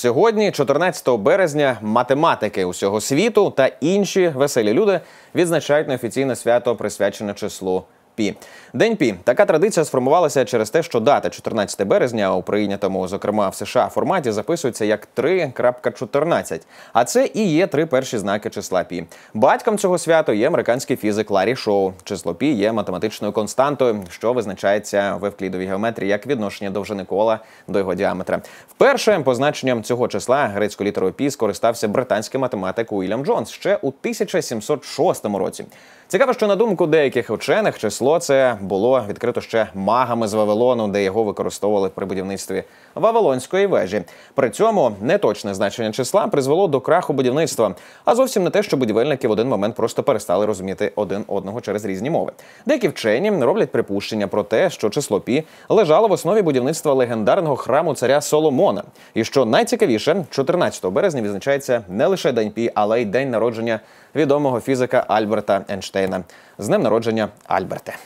Сьогодні, 14 березня, математики усього світу та інші веселі люди відзначають неофіційне свято, присвячене числу Пі. День Пі. Така традиція сформувалася через те, що дата 14 березня у прийнятому, зокрема в США, форматі записується як 3.14. А це і є три перші знаки числа Пі. Батьком цього свято є американський фізик Ларі Шоу. Число Пі є математичною константою, що визначається в евклідовій геометрії як відношення довжини кола до його діаметра. Вперше позначенням цього числа грецькою літерою Пі скористався британський математик Уільям Джонс ще у 1706 році. Цікаво, що на думку деяких учених число це було відкрито ще магами з Вавилону, де його використовували при будівництві Вавилонської вежі. При цьому неточне значення числа призвело до краху будівництва, а зовсім не те, що будівельники в один момент просто перестали розуміти один одного через різні мови. Деякі вчені роблять припущення про те, що число пі лежало в основі будівництва легендарного храму царя Соломона. І що найцікавіше, 14 березня відзначається не лише день пі, але й день народження відомого фізика Альберта Ейнштейна. З днем народження Альберте.